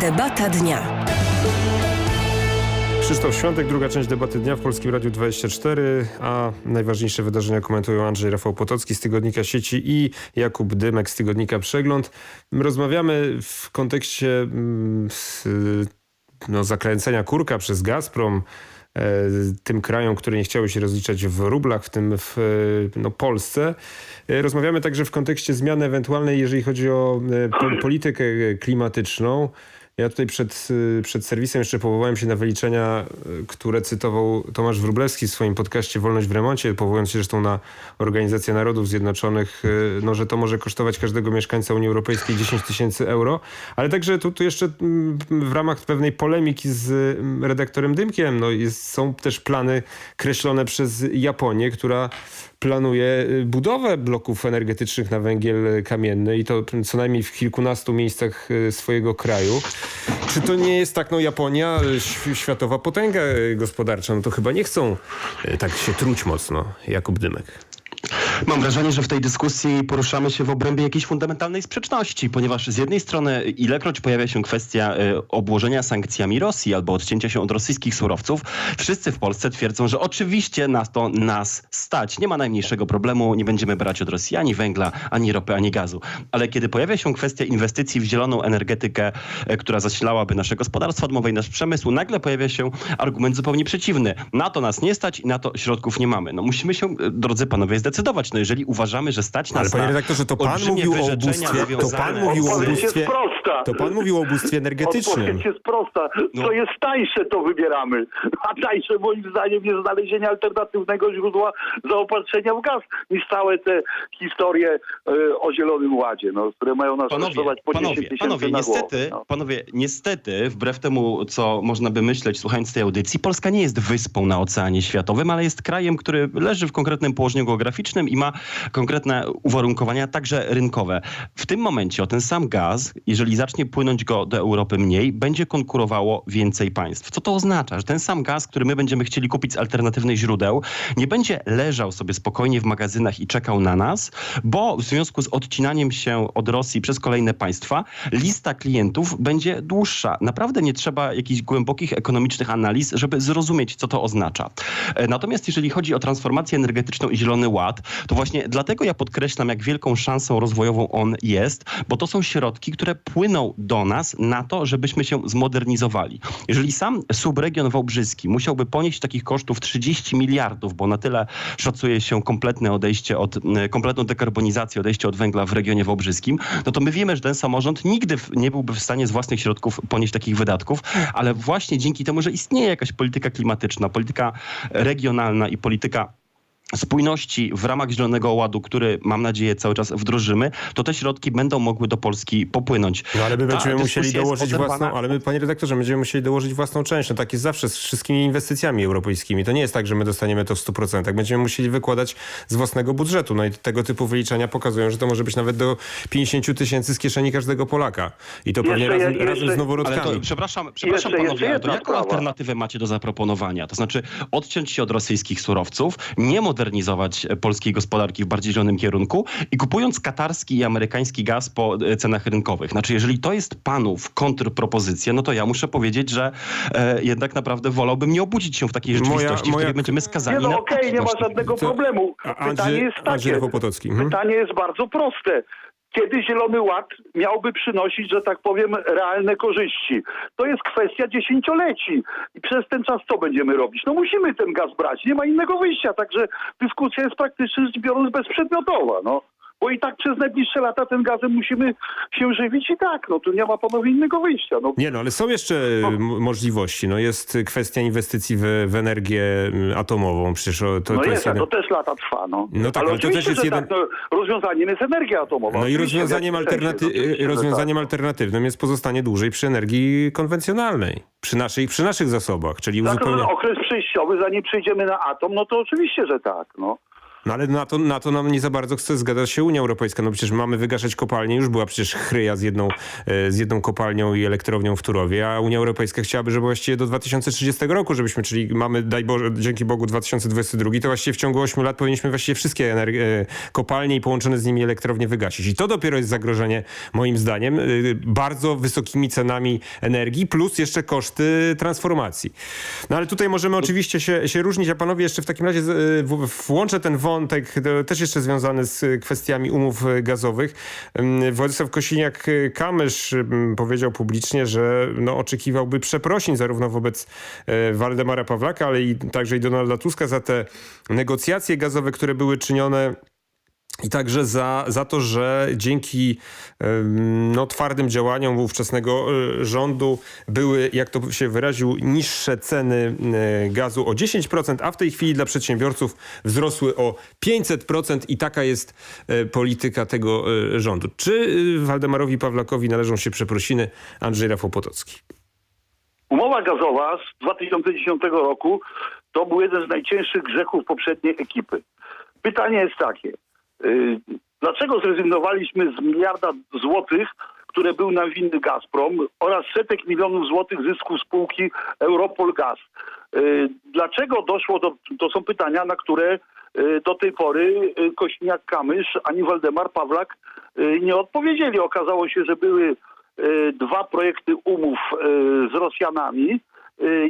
Debata dnia. Krzysztof Świątek, druga część debaty dnia w Polskim Radiu 24, a najważniejsze wydarzenia komentują Andrzej Rafał Potocki z Tygodnika Sieci i Jakub Dymek z Tygodnika Przegląd. Rozmawiamy w kontekście mm, no, zakręcenia kurka przez Gazprom e, tym krajom, które nie chciały się rozliczać w rublach, w tym w e, no, Polsce. E, Rozmawiamy także w kontekście zmiany ewentualnej, jeżeli chodzi o po, politykę klimatyczną. Ja tutaj przed, y, przed serwisem jeszcze powołałem się na wyliczenia, y, które cytował Tomasz Wróblewski w swoim podcaście Wolność w remoncie, powołując się zresztą na Organizację Narodów Zjednoczonych, y, no, że to może kosztować każdego mieszkańca Unii Europejskiej 10 tysięcy euro. Ale także tu, tu jeszcze mm, w ramach pewnej polemiki z mm, redaktorem Dymkiem, no, jest, są też plany kreślone przez Japonię, która planuje budowę bloków energetycznych na węgiel kamienny i to co najmniej w kilkunastu miejscach swojego kraju. Czy to nie jest tak, no Japonia, świ- światowa potęga y, gospodarcza, no to chyba nie chcą y, tak się truć mocno, Jakub Dymek. Mam wrażenie, że w tej dyskusji poruszamy się w obrębie jakiejś fundamentalnej sprzeczności, ponieważ z jednej strony ilekroć pojawia się kwestia y, obłożenia sankcjami Rosji albo odcięcia się od rosyjskich surowców, wszyscy w Polsce twierdzą, że oczywiście na to nas stać. Nie ma najmniejszego problemu, nie będziemy brać od Rosji ani węgla, ani ropy, ani gazu. Ale kiedy pojawia się kwestia inwestycji w zieloną energetykę, y, która zasilałaby nasze gospodarstwa domowe i nasz przemysł, nagle pojawia się argument zupełnie przeciwny. Na to nas nie stać i na to środków nie mamy. No musimy się, y, drodzy panowie, zdecydować. No jeżeli uważamy, że stać nas Ale panie na redaktorze, to pan mówił o ubóstwie, to pan mówił o prosta. to pan mówił o ubóstwie energetycznym. Odpowiedź jest prosta. No. Co jest tańsze, to wybieramy. A tańsze moim zdaniem jest znalezienie alternatywnego źródła zaopatrzenia w gaz niż całe te historie e, o Zielonym Ładzie, no, które mają nas Panowie, kosztować po 10 panowie, tysięcy panowie, na niestety, głowę. No. panowie, niestety, wbrew temu, co można by myśleć słuchając tej audycji, Polska nie jest wyspą na Oceanie Światowym, ale jest krajem, który leży w konkretnym położeniu geograficznym i ma konkretne uwarunkowania, także rynkowe. W tym momencie o ten sam gaz, jeżeli zacznie płynąć go do Europy mniej, będzie konkurowało więcej państw. Co to oznacza? Że ten sam gaz, który my będziemy chcieli kupić z alternatywnych źródeł, nie będzie leżał sobie spokojnie w magazynach i czekał na nas, bo w związku z odcinaniem się od Rosji przez kolejne państwa, lista klientów będzie dłuższa. Naprawdę nie trzeba jakichś głębokich ekonomicznych analiz, żeby zrozumieć, co to oznacza. E, Natomiast jeżeli chodzi o transformację energetyczną i Zielony Ład, to właśnie dlatego ja podkreślam, jak wielką szansą rozwojową on jest, bo to są środki, które płyną do nas na to, żebyśmy się zmodernizowali. Jeżeli sam subregion wałbrzyski musiałby ponieść takich kosztów 30 miliardów, bo na tyle szacuje się kompletne odejście od, kompletną dekarbonizację, odejście od węgla w regionie wałbrzyskim, no to my wiemy, że ten samorząd nigdy nie byłby w stanie z własnych środków ponieść takich wydatków, ale właśnie dzięki temu, że istnieje jakaś polityka klimatyczna, polityka regionalna i polityka spójności w ramach Zielonego Ładu, który mam nadzieję cały czas wdrożymy, to te środki będą mogły do Polski popłynąć. No ale my będziemy musieli dołożyć własną, ale my, panie redaktorze, będziemy musieli dołożyć własną część. No tak jest zawsze z wszystkimi inwestycjami europejskimi. To nie jest tak, że my dostaniemy to w 100%. Będziemy musieli wykładać z własnego budżetu. No i tego typu wyliczenia pokazują, że to może być nawet do 50 tysięcy z kieszeni każdego Polaka. I to pewnie Jeszcze razem, ja- razem z jeszcze- noworodkami. Ale to, przepraszam, przepraszam Jeszcze- panowie, jeszcze ale to jaką alternatywę macie do zaproponowania? To znaczy odciąć się od rosyjskich surowców, nie modernizować e, polskiej gospodarki w bardziej zielonym kierunku i kupując katarski i amerykański gaz po e, cenach rynkowych. Znaczy, jeżeli to jest panów kontrpropozycja, no to ja muszę powiedzieć, że e, jednak naprawdę wolałbym nie obudzić się w takiej Moja- rzeczywistości, w moja- której będziemy Nie skazani no na okej, taki nie ma żadnego To- problemu. A Pytanie Andrzej- jest takie. Potocki. Mhm. Pytanie jest bardzo proste. Kiedy Zielony Ład miałby przynosić, że tak powiem, realne korzyści? To jest kwestia dziesięcioleci. I przez ten czas co będziemy robić? No musimy ten gaz brać, nie ma innego wyjścia. Także dyskusja jest praktycznie rzecz biorąc bezprzedmiotowa. No. Bo i tak przez najbliższe lata tym gazem musimy się żywić i tak. No tu nie ma panowie innego wyjścia. No, Nie no, ale są jeszcze m- możliwości. No jest kwestia inwestycji w, w energię atomową. Przecież o, to, no to jest, jeden... to też lata trwa. No, No tak, ale ale to też jest jeden- tak, no, rozwiązaniem jest energia atomowa. No i rozwiązaniem, alternaty- no, oczywiście, rozwiązaniem tak. alternatywnym jest pozostanie dłużej przy energii konwencjonalnej. Przy, naszej, przy naszych zasobach, czyli ten uzupełnienie... okres przejściowy, zanim przejdziemy na atom, no to oczywiście, że tak. No. No ale na to, na to nam nie za bardzo chce zgadzać się Unia Europejska. No przecież mamy wygaszać kopalnie. Już była przecież chryja z jedną, e, z jedną kopalnią i elektrownią w Turowie, a Unia Europejska chciałaby, żeby właściwie do 2030 roku, żebyśmy, czyli mamy, daj Boże, dzięki Bogu 2022, to właściwie w ciągu 8 lat powinniśmy właściwie wszystkie e, kopalnie i połączone z nimi elektrownie wygasić. I to dopiero jest zagrożenie, moim zdaniem, e, bardzo wysokimi cenami energii, plus jeszcze koszty transformacji. No ale tutaj możemy oczywiście się, się różnić, a panowie jeszcze w takim razie włączę ten wątek, e, też jeszcze związany z kwestiami umów gazowych. Władysław Kosiniak-Kamysz powiedział publicznie, że no, oczekiwałby przeprosin zarówno wobec e, Waldemara Pawlaka, ale i także i Donalda Tuska za te negocjacje gazowe, które były czynione i także za, za to, że dzięki no, twardym działaniom ówczesnego e, rządu były, jak to się wyraził, niższe ceny e, gazu o 10%, a w tej chwili dla przedsiębiorców wzrosły o 500% i taka jest e, polityka tego rządu. Czy Waldemarowi Pawlakowi należą się przeprosiny? Andrzej Rafał Potocki. Umowa gazowa z 2010 roku to był jeden z najcięższych grzechów poprzedniej ekipy. Pytanie jest takie. Y, Dlaczego zrezygnowaliśmy z miliarda złotych, które był nam winny Gazprom oraz setek milionów złotych zysku spółki Europol Gaz? Y, Dlaczego doszło do... To są pytania, na które y, do tej pory Kośniak-Kamysz ani Waldemar Pawlak nie odpowiedzieli. Okazało się, że były dwa projekty umów z Rosjanami.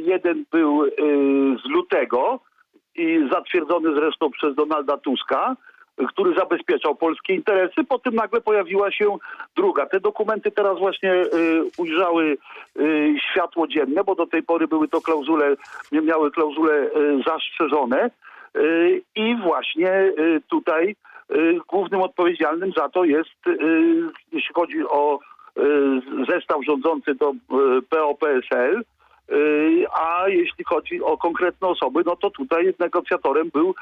Jeden był z lutego i zatwierdzony zresztą przez Donalda Tuska, który zabezpieczał polskie interesy. Potem nagle pojawiła się druga. Te dokumenty teraz właśnie y, ujrzały y, światło dzienne, bo do tej pory były to klauzule, nie miały klauzule y, zastrzeżone. Y, I właśnie y, tutaj y, głównym odpowiedzialnym za to jest, jeśli chodzi o zestaw rządzący, to PO-PSL, a jeśli chodzi o konkretne osoby, no to tutaj negocjatorem był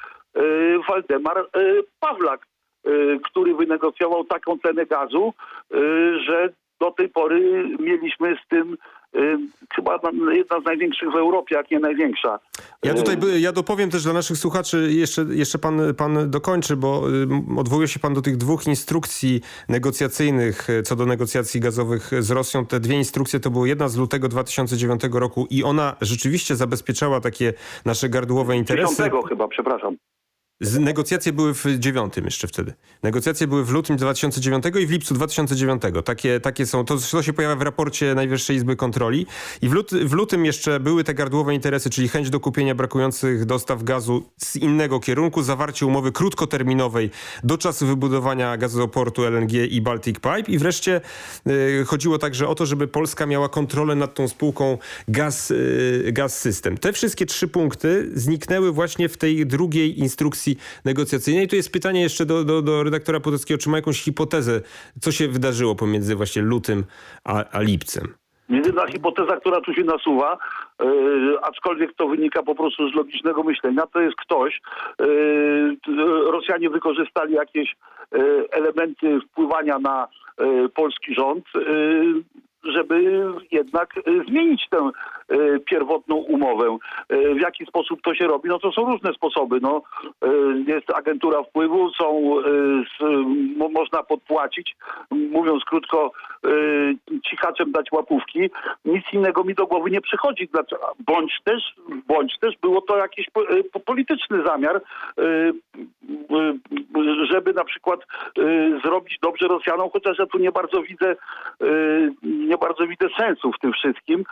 Waldemar y, Pawlak, y, który wynegocjował taką cenę gazu, y, że do tej pory mieliśmy z tym y, chyba na- jedna z największych w Europie, jak nie największa. Ja tutaj Y, ja dopowiem też dla naszych słuchaczy, jeszcze, jeszcze pan, pan dokończy, bo y, odwołuje się pan do tych dwóch instrukcji negocjacyjnych y, co do negocjacji gazowych z Rosją. Te dwie instrukcje to były jedna z lutego 2009 roku i ona rzeczywiście zabezpieczała takie nasze gardłowe interesy. Dziesiątego chyba, przepraszam. Z, negocjacje były w dziewiątym jeszcze wtedy. Negocjacje były w lutym 2009 i w lipcu 2009. Takie, takie są, to, to się pojawia w raporcie Najwyższej Izby Kontroli. I w, lut, w lutym jeszcze były te gardłowe interesy, czyli chęć do kupienia brakujących dostaw gazu z innego kierunku, zawarcie umowy krótkoterminowej do czasu wybudowania gazoportu LNG i Baltic Pipe. I wreszcie y, chodziło także o to, żeby Polska miała kontrolę nad tą spółką Gaz, y, Gaz System. Te wszystkie trzy punkty zniknęły właśnie w tej drugiej instrukcji negocjacyjnej. Tu jest pytanie jeszcze do, do, do redaktora Potockiego, czy ma jakąś hipotezę, co się wydarzyło pomiędzy właśnie lutym a, a lipcem. Jedyna hipoteza, która tu się nasuwa, e, aczkolwiek to wynika po prostu z logicznego myślenia, to jest ktoś, t- Rosjanie wykorzystali jakieś e, elementy wpływania na polski rząd, żeby jednak e, zmienić tę e, pierwotną umowę. E, W jaki sposób to się robi? No to są różne sposoby. No, jest agentura wpływu, są, można podpłacić, mówiąc krótko, cichaczem dać łapówki. Nic innego mi do głowy nie przychodzi. Dlaczego? Bądź też, bądź też było to jakiś po- po- polityczny zamiar, żeby na przykład zrobić dobrze Rosjanom, chociaż ja tu nie bardzo widzę, nie bardzo widzę sensu w tym wszystkim.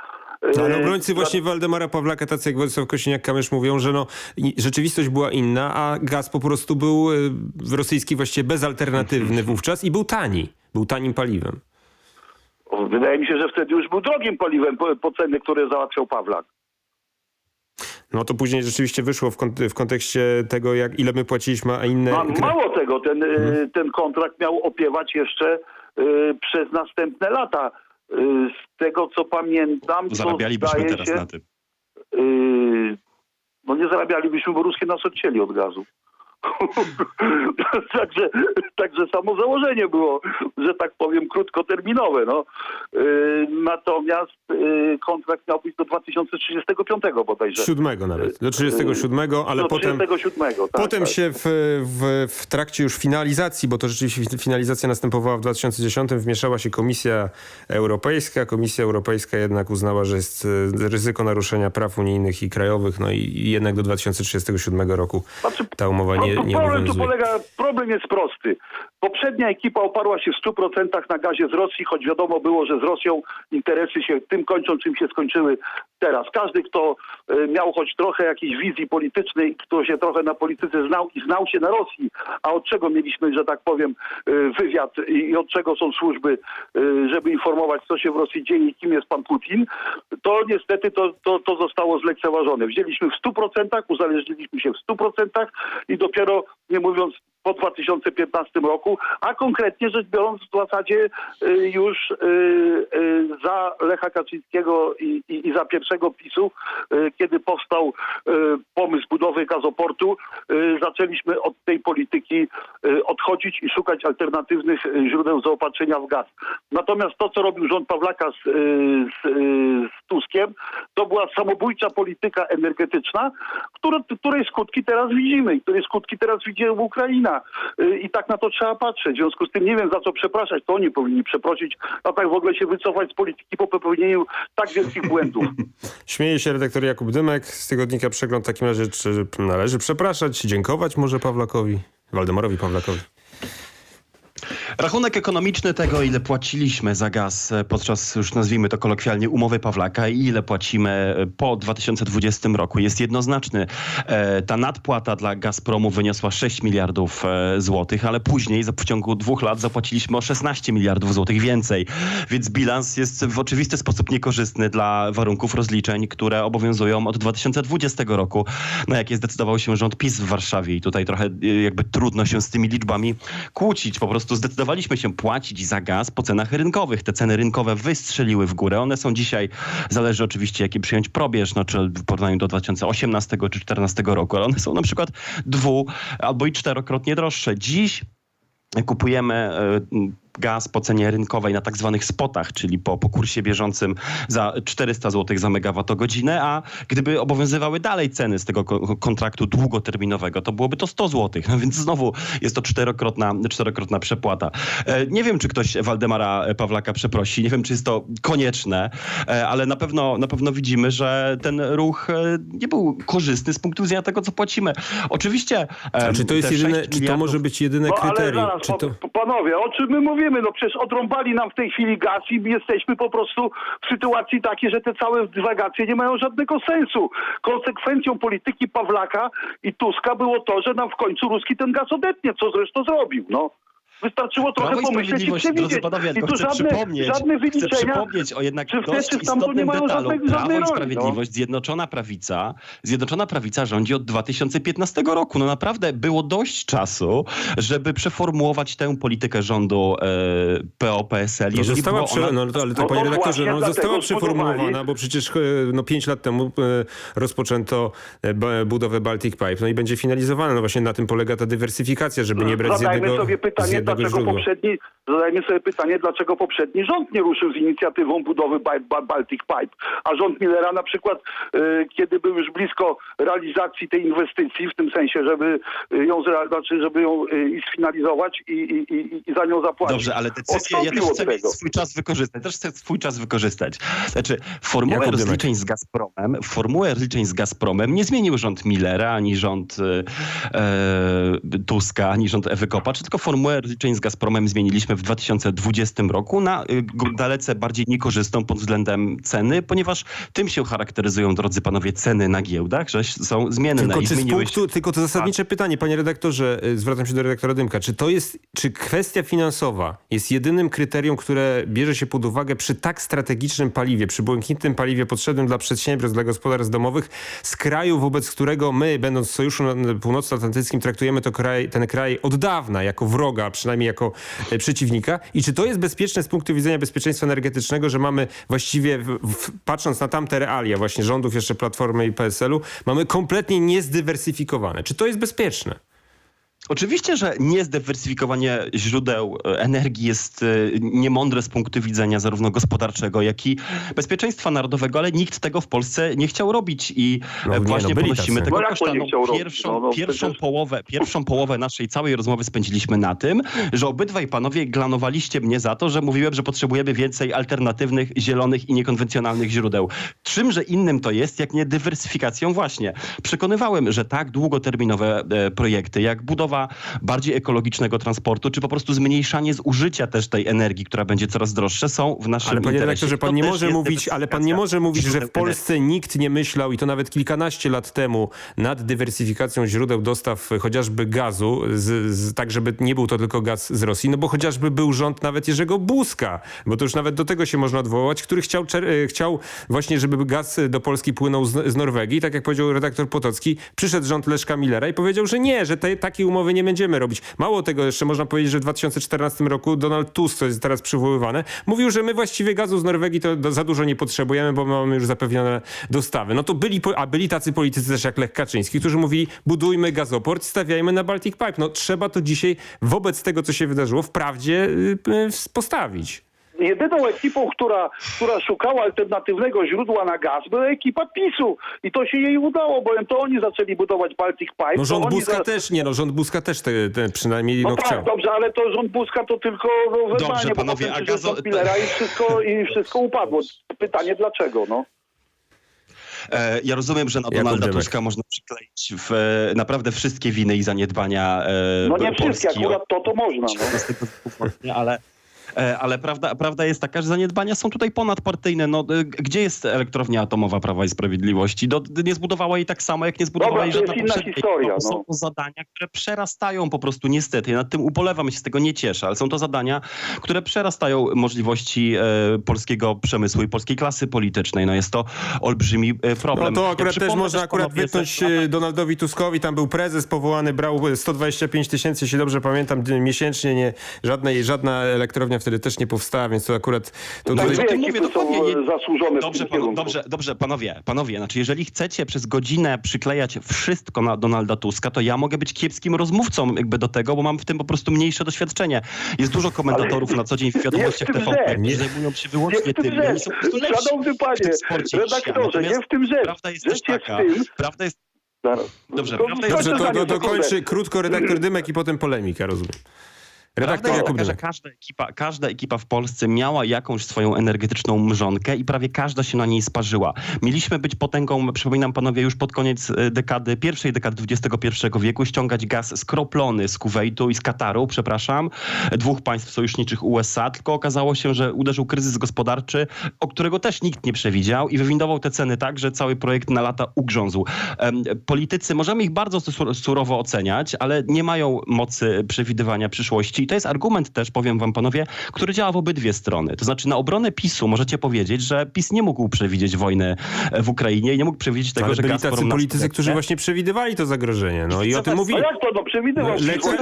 No, ale E, obrońcy właśnie Waldemara Pawlaka, tacy jak Władysław Kosiniak-Kamysz mówią, że no, rzeczywistość była inna, a gaz po prostu był y, rosyjski właściwie bezalternatywny wówczas i był tani. Był tanim paliwem. Wydaje mi się, że wtedy już był drogim paliwem po, po ceny, które załatwiał Pawlak. No to później rzeczywiście wyszło w, kont- w kontekście tego, jak ile my płaciliśmy, a inne... Mało tego, ten, Mhm. y, ten kontrakt miał opiewać jeszcze y, przez następne lata. Y, z tego co pamiętam, to Zarabialibyśmy zdaje teraz się, na tym. y, no nie zarabialibyśmy, bo ruskie nas odcięli od gazu. także, także samo założenie było, że tak powiem, krótkoterminowe. No. Yy, natomiast yy, kontrakt miał być do 2035 bodajże. Siódmego nawet, do 37, ale do potem... 37, tak, Potem tak. się w, w, w trakcie już finalizacji, bo to rzeczywiście finalizacja następowała w 2010, wmieszała się Komisja Europejska. Komisja Europejska jednak uznała, że jest ryzyko naruszenia praw unijnych i krajowych, no i, i jednak do 2037 roku Znaczy, ta umowa nie, Pro- nie problem tu polega, problem jest prosty. Poprzednia ekipa oparła się w 100% na gazie z Rosji, choć wiadomo było, że z Rosją interesy się tym kończą, czym się skończyły teraz. Każdy, kto e, miał choć trochę jakiejś wizji politycznej, kto się trochę na polityce znał i znał się na Rosji, a od czego mieliśmy, że tak powiem, e, wywiad i od czego są służby, e, żeby informować, co się w Rosji dzieje i kim jest pan Putin, to niestety to, to, to zostało zlekceważone. Wzięliśmy w 100%, uzależniliśmy się w 100% i dopiero, nie mówiąc po 2015 roku, a konkretnie rzecz biorąc w zasadzie y, już y, za Lecha Kaczyńskiego i, i, i za pierwszego PiSu, y, kiedy powstał y, pomysł budowy gazoportu, y, zaczęliśmy od tej polityki odchodzić i szukać alternatywnych źródeł zaopatrzenia w gaz. Natomiast to, co robił rząd Pawlaka z, z, z Tuskiem, to była samobójcza polityka energetyczna, które, której skutki teraz widzimy i której skutki teraz widzi Ukraina. I tak na to trzeba patrzeć. W związku z tym nie wiem za co przepraszać, to oni powinni przeprosić, a tak w ogóle się wycofać z polityki po popełnieniu tak wielkich błędów. Śmieje się redaktor Jakub Dymek z tygodnika Przegląd. W takim razie czy należy przepraszać, dziękować może Pawlakowi, Waldemarowi Pawlakowi? Rachunek ekonomiczny tego, ile płaciliśmy za gaz e, podczas, już nazwijmy to kolokwialnie, umowy Pawlaka i ile płacimy e, po 2020 roku jest jednoznaczny. E, Ta nadpłata dla Gazpromu wyniosła 6 miliardów złotych, ale później w ciągu dwóch lat zapłaciliśmy o 16 miliardów złotych więcej. Więc bilans jest w oczywisty sposób niekorzystny dla warunków rozliczeń, które obowiązują od 2020 roku, na jakie zdecydował się rząd PiS w Warszawie. I tutaj trochę jakby trudno się z tymi liczbami kłócić. Po prostu zdecydowaliśmy się płacić za gaz po cenach rynkowych. Te ceny rynkowe wystrzeliły w górę. One są dzisiaj, zależy oczywiście jaki przyjąć probierz, no, czy w porównaniu do 2018 czy 2014 roku, ale one są na przykład dwu albo i czterokrotnie droższe. Dziś kupujemy e, gaz po cenie rynkowej na tak zwanych spotach, czyli po, po kursie bieżącym za 400 zł za megawattogodzinę, a gdyby obowiązywały dalej ceny z tego ko- kontraktu długoterminowego, to byłoby to 100 zł. No więc znowu jest to czterokrotna, czterokrotna przepłata. E, Nie wiem, czy ktoś Waldemara Pawlaka przeprosi, nie wiem, czy jest to konieczne, e, ale na pewno, na pewno widzimy, że ten ruch e, nie był korzystny z punktu widzenia tego, co płacimy. Oczywiście... A czy to jest jedyne, 6 czy to miliardów- może być jedyne No ale kryterium? zaraz, Czy to... pa- panowie, o czym my mówimy? No przecież odrąbali nam w tej chwili gaz i jesteśmy po prostu w sytuacji takiej, że te całe dywagacje nie mają żadnego sensu. Konsekwencją polityki Pawlaka i Tuska było to, że nam w końcu ruski ten gaz odetnie, co zresztą zrobił, no. Wystarczyło trochę Prawo pomyśleć i przewidzieć. panowie, I tu chcę żadne, przypomnieć, żadne chcę wyliczenia. przypomnieć o jednak czy w dość czy istotnym mają detalu. żadnej- Prawo żadnej i no. Sprawiedliwość, Zjednoczona Prawica, Zjednoczona Prawica rządzi od 2015 roku. No naprawdę było dość czasu, żeby przeformułować tę politykę rządu e, PO-PSL. No została prze... ona... no, ale to No panie to redaktorze, no, została przeformułowana, bo przecież e, no, pięć lat temu e, rozpoczęto e, budowę Baltic Pipe, no i będzie finalizowana. No właśnie na tym polega ta dywersyfikacja, żeby nie brać z Zadajmy jednego, sobie z pytanie, dlaczego źródła. poprzedni, zadajmy sobie pytanie, dlaczego poprzedni rząd nie ruszył z inicjatywą budowy Ba- Ba- Baltic Pipe, a rząd Millera na przykład, e, kiedy był już blisko realizacji tej inwestycji, w tym sensie, żeby e, ją, znaczy, żeby ją e, i sfinalizować i, i, i, i za nią zapłacić. Dobrze, ale decyzję, ja też chcę tego. swój czas wykorzystać. Też chcę swój czas wykorzystać. Znaczy, formułę Jakub rozliczeń z Gazpromem, formułę rozliczeń z Gazpromem nie zmienił rząd Millera, ani rząd e, e, Tuska, ani rząd Ewy Kopacz, tylko formułę rozliczeń z Gazpromem zmieniliśmy w 2020 roku na y, dalece bardziej niekorzystną pod względem ceny, ponieważ tym się charakteryzują, drodzy panowie, ceny na giełdach, że są zmienne Tylko, i czy z zmieniły się. punktu, tylko to zasadnicze pytanie, panie redaktorze, y, zwracam się do redaktora Dymka. Czy to jest, czy kwestia finansowa jest jedynym kryterium, które bierze się pod uwagę przy tak strategicznym paliwie, przy błękitnym paliwie potrzebnym dla przedsiębiorstw, dla gospodarstw domowych, z kraju, wobec którego my, będąc w Sojuszu Północnoatlantyckim, traktujemy to kraj, ten kraj od dawna jako wroga, a przynajmniej jako e, przeciwnika? I czy to jest bezpieczne z punktu widzenia bezpieczeństwa energetycznego, że mamy właściwie, w, w, patrząc na tamte realia właśnie rządów jeszcze Platformy i PSL-u, mamy kompletnie niezdywersyfikowane. Czy to jest bezpieczne? Oczywiście, że niezdywersyfikowanie źródeł e, energii jest e, niemądre z punktu widzenia zarówno gospodarczego, jak i bezpieczeństwa narodowego, ale nikt tego w Polsce nie chciał robić i No e, nie, właśnie no byli ponosimy tego No koszta. nie No, pierwszą No, no pierwszą, przecież- połowę, pierwszą połowę naszej całej rozmowy spędziliśmy na tym, że obydwaj panowie glanowaliście mnie za to, że mówiłem, że potrzebujemy więcej alternatywnych, zielonych i niekonwencjonalnych źródeł. Czymże innym to jest, jak nie dywersyfikacją właśnie. Przekonywałem, że tak długoterminowe e, projekty, jak budowa bardziej ekologicznego transportu, czy po prostu zmniejszanie zużycia też tej energii, która będzie coraz droższa, są w naszym Ale panie interesie. pan nie może mówić, ale pan nie może mówić, że w Polsce nikt nie myślał i to nawet kilkanaście lat temu nad dywersyfikacją źródeł dostaw chociażby gazu, z, z, tak żeby nie był to tylko gaz z Rosji, no bo chociażby był rząd nawet Jerzego Buzka, bo to już nawet do tego się można odwołać, który chciał, e, chciał właśnie, żeby gaz do Polski płynął z, z Norwegii, tak jak powiedział redaktor Potocki, przyszedł rząd Leszka Millera i powiedział, że nie, że te, takiej umowy nie będziemy robić. Mało tego, jeszcze można powiedzieć, że w 2014 roku Donald Tusk, to jest teraz przywoływane, mówił, że my właściwie gazu z Norwegii to za dużo nie potrzebujemy, bo mamy już zapewnione dostawy. No to byli, a byli tacy politycy też jak Lech Kaczyński, którzy mówili, budujmy gazoport, stawiajmy na Baltic Pipe. No trzeba to dzisiaj wobec tego, co się wydarzyło, wprawdzie y, y, postawić. Jedyną ekipą, która, która szukała alternatywnego źródła na gaz, była ekipa PiSu. I to się jej udało, bowiem to oni zaczęli budować Baltic Pipe. No rząd Buzka za- też, nie no, rząd Buzka też te, te przynajmniej No, no, tak, chciał. dobrze, ale to rząd Buzka to tylko no, Dobrze, bo panowie, a gazo- i wszystko, i wszystko upadło. Pytanie dlaczego, no? E, Ja rozumiem, że na Donalda Dymek. Tuska można przykleić w, e, naprawdę wszystkie winy i zaniedbania e, No nie Polski wszystkie, akurat od to to można, no. 14 wieku właśnie, ale, ale prawda, prawda jest taka, że zaniedbania są tutaj ponadpartyjne. No, e, gdzie jest elektrownia atomowa Prawa i Sprawiedliwości? Do, nie zbudowała jej tak samo, jak nie zbudowała Dobra, jej to żadna jest inna historia, To Są no. to zadania, które przerastają po prostu niestety. Ja nad tym ubolewam, ja się z tego nie cieszę, ale są to zadania, które przerastają możliwości e, polskiego przemysłu i polskiej klasy politycznej. No jest to olbrzymi e, problem. No to Ja akurat też przypomnę można akurat wytnąć e, Donaldowi Tuskowi, tam był prezes powołany, brał 125 tysięcy, jeśli dobrze pamiętam, miesięcznie, nie, żadnej, żadna elektrownia wtedy też nie powstała, więc to akurat... To Tak, tutaj, dwie mówię, ekipy są dokładnie, nie- e, zasłużone Dobrze, pan, dobrze, dobrze, panowie, panowie, znaczy jeżeli chcecie przez godzinę przyklejać wszystko na Donalda Tuska, to ja mogę być kiepskim rozmówcą jakby do tego, bo mam w tym po prostu mniejsze doświadczenie. Jest dużo komentatorów na co dzień w wiadomościach Nie TVP, którzy zajmują się Nie wyłącznie tym tym. i Oni rzecz. są po prostu lepsi Szanowny w panie, redaktorze, nie w tym rzecz. Prawda jest Rzecz też taka, prawda jest. Dobrze, To Dobrze, to do, sekundę. dokończy krótko redaktor Dymek i potem polemika, rozumiem. Redaktor Jakub taka, że każda ekipa, każda ekipa w Polsce miała jakąś swoją energetyczną mrzonkę i prawie każda się na niej sparzyła. Mieliśmy być potęgą, przypominam panowie, już pod koniec e, dekady, pierwszej dekady XXI wieku, ściągać gaz skroplony z Kuwejtu i z Kataru, przepraszam, dwóch państw sojuszniczych USA, tylko okazało się, że uderzył kryzys gospodarczy, o którego też nikt nie przewidział i wywindował te ceny tak, że cały projekt na lata ugrzązł. Politycy, możemy ich bardzo sur- surowo oceniać, ale nie mają mocy przewidywania przyszłości. To jest argument też, powiem wam panowie, który działa w obydwie strony. To znaczy na obronę PiSu możecie powiedzieć, że PiS nie mógł przewidzieć wojny e, w Ukrainie i nie mógł przewidzieć tego, Ale że byli Gazprom tacy politycy, którzy właśnie przewidywali to zagrożenie. No i o tym Zobacz, mówili. No jak to, no przewidywał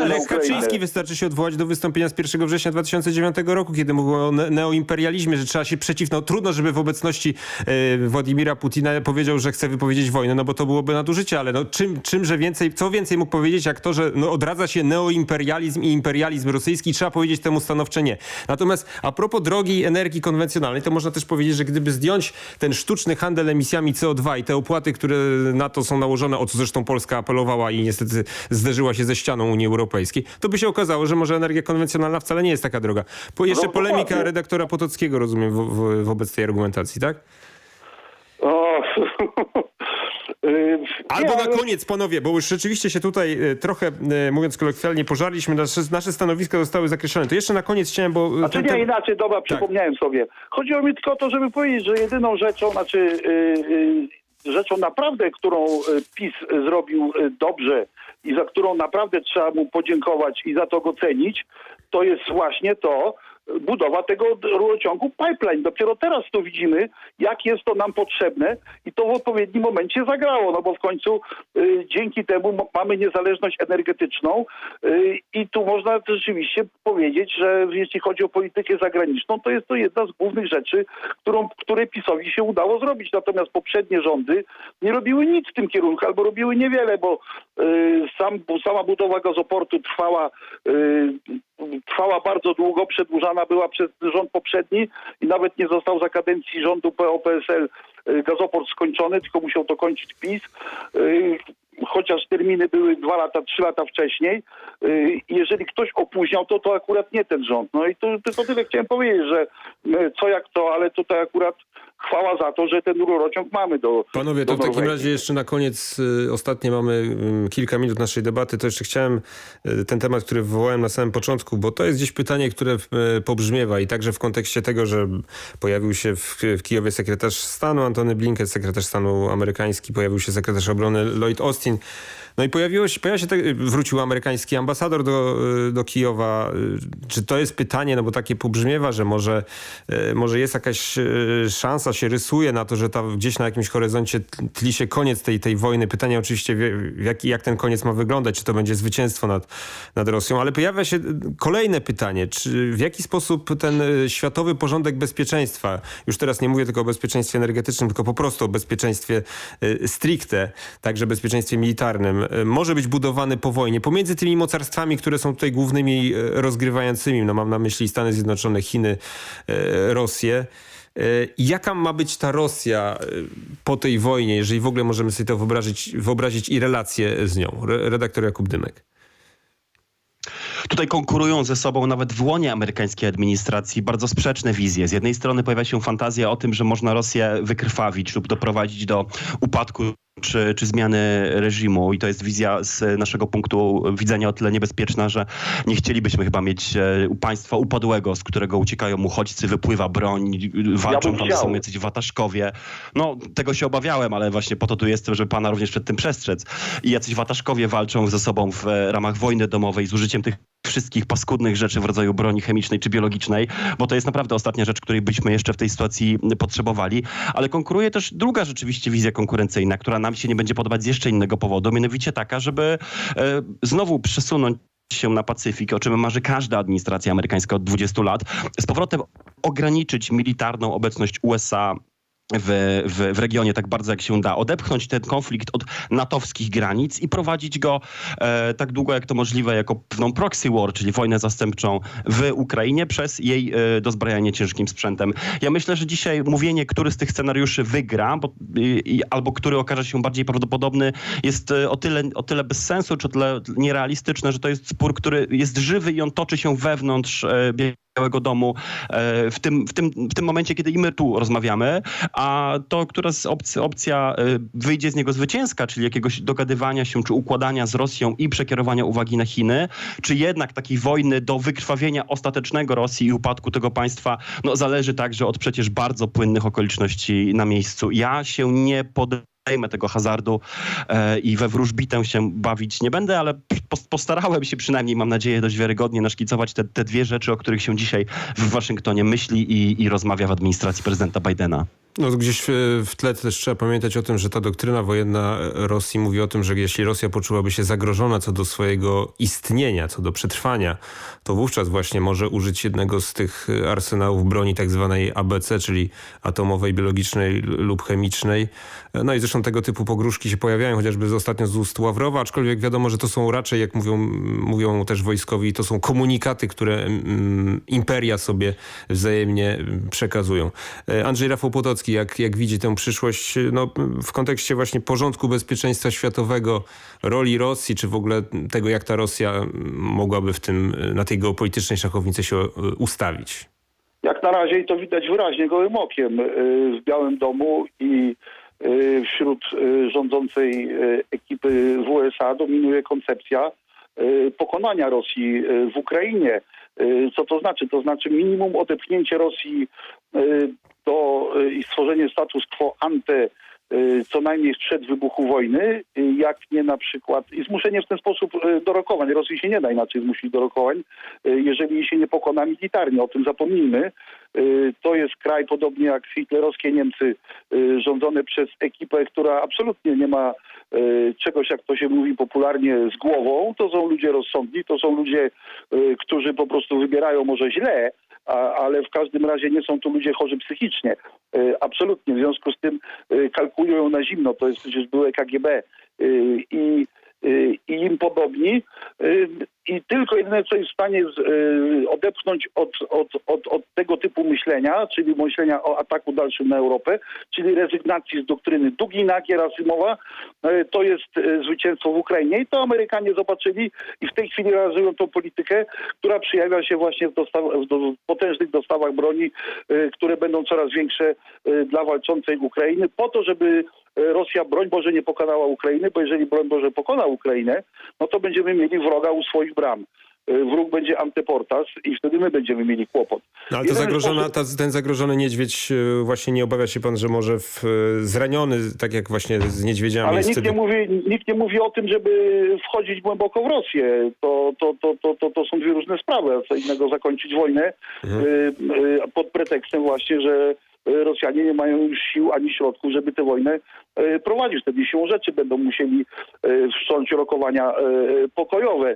Lech. Kaczyński wystarczy się odwołać do wystąpienia z 1 września 2009 roku, kiedy mówił o ne- neoimperializmie, że trzeba się przeciw... No trudno, żeby w obecności e, Władimira Putina powiedział, że chce wypowiedzieć wojnę, no bo to byłoby nadużycie, ale no czym, czymże więcej, co więcej mógł powiedzieć, jak to, że no, odradza się neoimperializm i imperializm rosyjski, trzeba powiedzieć temu stanowcze nie. Natomiast a propos drogi energii konwencjonalnej, to można też powiedzieć, że gdyby zdjąć ten sztuczny handel emisjami CO2 i te opłaty, które na to są nałożone, o co zresztą Polska apelowała i niestety zderzyła się ze ścianą Unii Europejskiej, to by się okazało, że może energia konwencjonalna wcale nie jest taka droga. Po, jeszcze No, polemika dokładnie. redaktora Potockiego, rozumiem, wo, wo, wobec tej argumentacji, tak? O, Albo nie, na koniec, panowie, bo już rzeczywiście się tutaj e, trochę, e, mówiąc kolokwialnie, pożarliśmy, nasze, nasze stanowiska zostały zakreślone. To jeszcze na koniec chciałem, bo... e, A czy nie ten- inaczej, dobra, przypomniałem sobie. Chodziło mi tylko o to, żeby powiedzieć, że jedyną rzeczą, znaczy y, y, rzeczą naprawdę, którą y, PiS zrobił y, dobrze i za którą naprawdę trzeba mu podziękować i za to go cenić, to jest właśnie to, budowa tego rurociągu pipeline. Dopiero teraz to widzimy, jak jest to nam potrzebne i to w odpowiednim momencie zagrało, no bo w końcu y, dzięki temu mamy niezależność energetyczną y, i tu można rzeczywiście powiedzieć, że jeśli chodzi o politykę zagraniczną, to jest to jedna z głównych rzeczy, którą, które PiSowi się udało zrobić. Natomiast poprzednie rządy nie robiły nic w tym kierunku, albo robiły niewiele, bo y, sam, sama budowa gazoportu trwała, y, trwała bardzo długo, przedłużana była przez rząd poprzedni i nawet nie został za kadencji rządu PO-PSL y, gazoport skończony, tylko musiał to kończyć PiS. Y, Chociaż terminy były dwa lata, trzy lata wcześniej. Y, Jeżeli ktoś opóźniał, to to akurat nie ten rząd. No i to tylko tyle chciałem powiedzieć, że co jak to, ale tutaj akurat chwała za to, że ten rurociąg mamy do Panowie, do to w takim Norwegii. razie jeszcze na koniec, y, ostatnie mamy y, kilka minut naszej debaty, to jeszcze chciałem y, ten temat, który wywołałem na samym początku, bo to jest gdzieś pytanie, które y, pobrzmiewa i także w kontekście tego, że pojawił się w, w Kijowie sekretarz stanu Antony Blinken, sekretarz stanu amerykański, pojawił się sekretarz obrony Lloyd Austin. No i pojawiło się, pojawia się te, wrócił amerykański ambasador do, y, do Kijowa. Y, Czy to jest pytanie, no bo takie pobrzmiewa, że może, y, może jest jakaś szansa, się rysuje na to, że ta, gdzieś na jakimś horyzoncie tli się koniec tej, tej wojny. Pytanie oczywiście, jak, jak ten koniec ma wyglądać, czy to będzie zwycięstwo nad, nad Rosją, ale pojawia się kolejne pytanie, czy w jaki sposób ten światowy porządek bezpieczeństwa, już teraz nie mówię tylko o bezpieczeństwie energetycznym, tylko po prostu o bezpieczeństwie stricte, także bezpieczeństwie militarnym, może być budowany po wojnie pomiędzy tymi mocarstwami, które są tutaj głównymi y, rozgrywającymi, no mam na myśli Stany Zjednoczone, Chiny, y, Rosję. Jaka ma być ta Rosja po tej wojnie, jeżeli w ogóle możemy sobie to wyobrazić, wyobrazić i relacje z nią? Re- Redaktor Jakub Dymek. Tutaj konkurują ze sobą nawet w łonie amerykańskiej administracji bardzo sprzeczne wizje. Z jednej strony pojawia się fantazja o tym, że można Rosję wykrwawić lub doprowadzić do upadku czy, czy zmiany reżimu i to jest wizja z naszego punktu widzenia o tyle niebezpieczna, że nie chcielibyśmy chyba mieć e, państwa upadłego, z którego uciekają uchodźcy, wypływa broń, walczą bym tam chciał. są jacyś wataszkowie. No tego się obawiałem, ale właśnie po to tu jestem, żeby pana również przed tym przestrzec. I jacyś wataszkowie walczą ze sobą w e, ramach wojny domowej z użyciem tych wszystkich paskudnych rzeczy w rodzaju broni chemicznej czy biologicznej, bo to jest naprawdę ostatnia rzecz, której byśmy jeszcze w tej sytuacji potrzebowali. Ale konkuruje też druga rzeczywiście wizja konkurencyjna, która nam się nie będzie podobać z jeszcze innego powodu, mianowicie taka, żeby e, znowu przesunąć się na Pacyfik, o czym marzy każda administracja amerykańska od 20 lat, z powrotem ograniczyć militarną obecność USA w, w, w regionie tak bardzo jak się da, odepchnąć ten konflikt od natowskich granic i prowadzić go e, tak długo jak to możliwe jako pewną proxy war, czyli wojnę zastępczą w Ukrainie przez jej e, dozbrajanie ciężkim sprzętem. Ja myślę, że dzisiaj mówienie, który z tych scenariuszy wygra, bo, i, albo który okaże się bardziej prawdopodobny, jest e, o tyle, o tyle bez sensu, czy o tyle nierealistyczne, że to jest spór, który jest żywy i on toczy się wewnątrz e, Białego Domu e, w tym, w, tym, w tym momencie, kiedy i my tu rozmawiamy, a to, która z opcja, opcja e, wyjdzie z niego zwycięska, czyli jakiegoś dogadywania się czy układania z Rosją i przekierowania uwagi na Chiny, czy jednak takiej wojny do wykrwawienia ostatecznego Rosji i upadku tego państwa, no zależy także od przecież bardzo płynnych okoliczności na miejscu. Ja się nie podejmę tego hazardu e, i we wróżbitę się bawić nie będę, ale pos- postarałem się przynajmniej, mam nadzieję, dość wiarygodnie naszkicować te, te dwie rzeczy, o których się dzisiaj w Waszyngtonie myśli i, i rozmawia w administracji prezydenta Bidena. No gdzieś w, tle też trzeba pamiętać o tym, że ta doktryna wojenna Rosji mówi o tym, że jeśli Rosja poczułaby się zagrożona co do swojego istnienia, co do przetrwania, to wówczas właśnie może użyć jednego z tych arsenałów broni tak zwanej ABC, czyli atomowej, biologicznej lub chemicznej. No i zresztą tego typu pogróżki się pojawiają, chociażby ostatnio z ust Ławrowa, aczkolwiek wiadomo, że to są raczej, jak mówią, mówią też wojskowi, to są komunikaty, które mm, imperia sobie wzajemnie przekazują. E, Andrzej Rafał Potocki, jak, jak widzi tę przyszłość no, w kontekście właśnie porządku bezpieczeństwa światowego, roli Rosji, czy w ogóle tego, jak ta Rosja mogłaby w tym, na tej geopolitycznej szachownicy się e, ustawić? Jak na razie i to widać wyraźnie gołym okiem w Białym Domu i wśród y, rządzącej y, ekipy w USA dominuje koncepcja y, pokonania Rosji y, w Ukrainie. Y, Co to znaczy? To znaczy minimum odepchnięcie Rosji y, do, y, i stworzenie status quo ante y, co najmniej sprzed wybuchu wojny, y, jak nie na przykład i zmuszenie w ten sposób y, do rokowań. Rosji się nie da inaczej zmusić do rokowań, y, jeżeli się nie pokona militarnie. O tym zapomnijmy. Y, To jest kraj podobnie jak hitlerowskie Niemcy, y, rządzone przez ekipę, która absolutnie nie ma y, czegoś, jak to się mówi popularnie, z głową. To są ludzie rozsądni, to są ludzie, y, którzy po prostu wybierają może źle, ale w każdym razie nie są to ludzie chorzy psychicznie. Y, Absolutnie. W związku z tym y, kalkulują na zimno. To jest przecież były KGB. Y, I, i im podobni. I tylko jedyne, co jest w stanie z, y, odepchnąć od, od, od, od tego typu myślenia, czyli myślenia o ataku dalszym na Europę, czyli rezygnacji z doktryny Dugina, Gerasymowa, y, to jest y, zwycięstwo w Ukrainie. I to Amerykanie zobaczyli i w tej chwili realizują tą politykę, która przejawia się właśnie w, dostaw, w do, potężnych dostawach broni, y, które będą coraz większe y, dla walczącej Ukrainy, po to, żeby Rosja, broń Boże, nie pokonała Ukrainy, bo jeżeli broń Boże pokona Ukrainę, no to będziemy mieli wroga u swoich bram. Y, Wróg będzie antyportas i wtedy my będziemy mieli kłopot. No, ale zagrożona, ta, ten zagrożony niedźwiedź, e, właśnie nie obawia się pan, że może w, e, zraniony, tak jak właśnie z niedźwiedziami Ale nikt wtedy... nie, mówi, nikt nie mówi o tym, żeby wchodzić głęboko w Rosję. To, to, to, to, to, to są dwie różne sprawy. A co innego zakończyć wojnę Mhm. pod pretekstem właśnie, że Rosjanie nie mają już sił ani środków, żeby tę wojnę y, prowadzić. Wtedy siłą rzeczy będą musieli y, wszcząć rokowania pokojowe.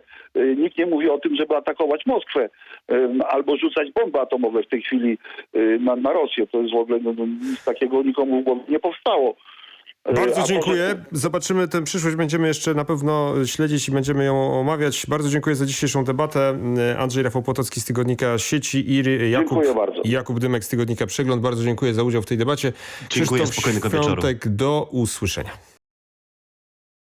Nikt nie mówi o tym, żeby atakować Moskwę albo rzucać bomby atomowe w tej chwili na, na Rosję. To jest w ogóle no, no, nic takiego nikomu nie powstało. Y, Bardzo dziękuję. Zobaczymy tę przyszłość, będziemy jeszcze na pewno śledzić i będziemy ją omawiać. Bardzo dziękuję za dzisiejszą debatę. Andrzej Rafał Potocki z tygodnika Sieci i Jakub. Jakub Dymek z tygodnika Przegląd. Bardzo dziękuję za udział w tej debacie. Dziękuję, Krzysztof spokojnego wieczoru. Świątek, do usłyszenia.